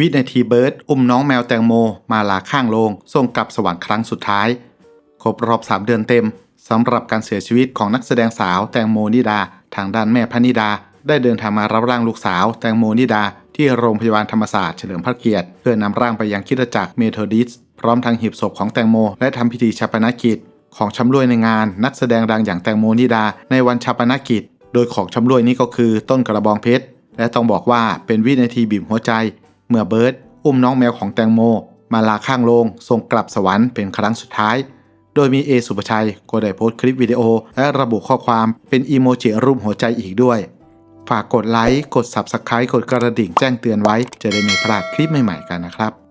วินาทีเบิร์ดอุ้มน้องแมวแตงโมมาลาข้างโลงส่งกลับสวรรค์ครั้งสุดท้าย ครบรอบ 3 เดือนเต็มสำหรับการเสียชีวิตของนักแสดงสาวแตงโมนิดา ทางด้านแม่พนิดา ได้เดินทางมารับร่างลูกสาว แตงโมนิดา ที่โรงพยาบาลธรรมศาสตร์เฉลิมพระเกียรติเพื่อนำร่างไปยังคิดจักรเมโทดิสพร้อมทางหีบศพของแตงโม และทำพิธีชาปนกิจ ของชำรวยในงาน นักแสดงดังอย่างแตงโมนิดา ในวันชาปนกิจ โดยของชำรวยนี้ก็คือต้นกระบองเพชรและต้องบอกว่าเป็นวินาทีบีบหัวใจ เมื่อเบิร์ตอุ้มน้องแมวของแตงโม มาลาข้างโลงส่งกลับสวรรค์เป็นครั้งสุดท้าย โดยมีเอสุปชัยก็ได้โพสต์คลิปวิดีโอ และระบุข้อความเป็นอีโมจิรูปหัวใจอีกด้วย ฝากกดไลค์ กด Subscribe กดกระดิ่งแจ้งเตือนไว้ จะได้ไม่พลาดคลิปใหม่ๆกันนะครับ